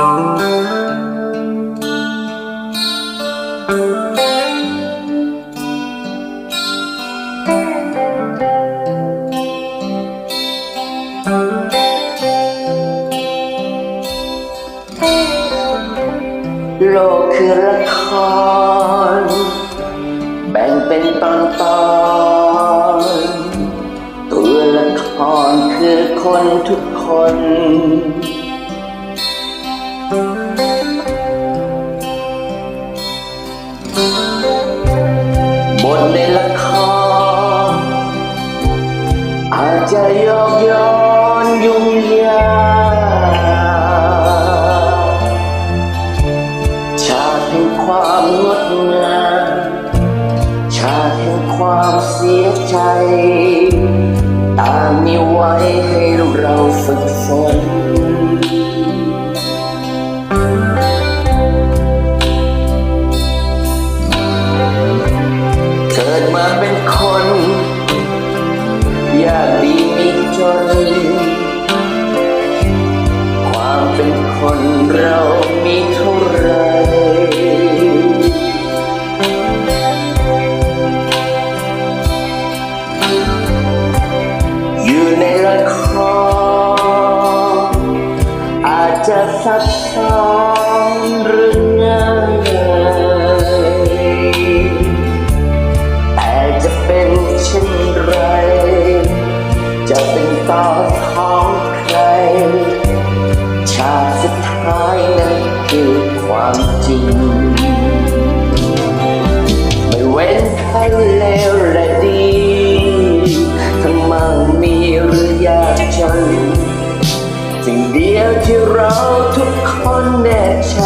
โลกคือละคร แบ่งเป็นตอนตอนๆตัวละครคือคนทุกคน จะโยกย้อนยุ่งยากชาติแห่งความงดงามชาติแห่งความเสียใจ ตามมีไว้ให้เราฝึกฝน มีจความเป็นคนเรามีเท่าไรอยู่ในละครอาจจะสับซ้ จะเป็นต่อท้องใคร ชาติสุดท้ายนั้นคือความจริง ไม่เว้นทั้งเลวและดีทั้งมั่งมีหรือยากจนสิ่งเดียวที่เราทุกคนแน่ใจ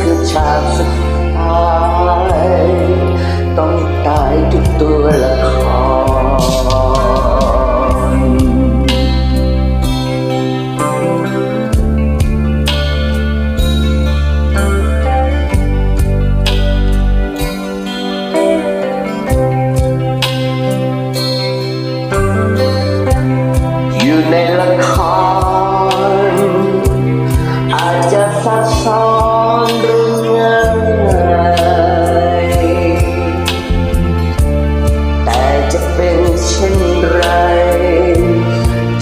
คือชาติสุดท้าย ต้องตายทุกตัวละคร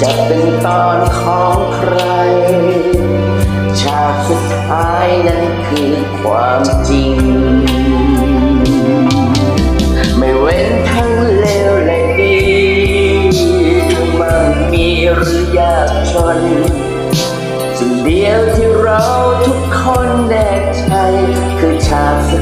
จะเป็นตอนของใคร ฉากสุดท้ายนั้นคือความจริง ไม่เว้นทั้งเลวและดีทั้งมั่งมีหรือยากจนสิ่งเดียวที่เราทุกคนแน่ใจคือฉากสุด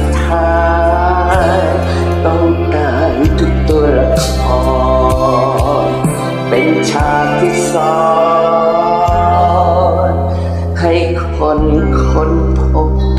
คนค้นพบ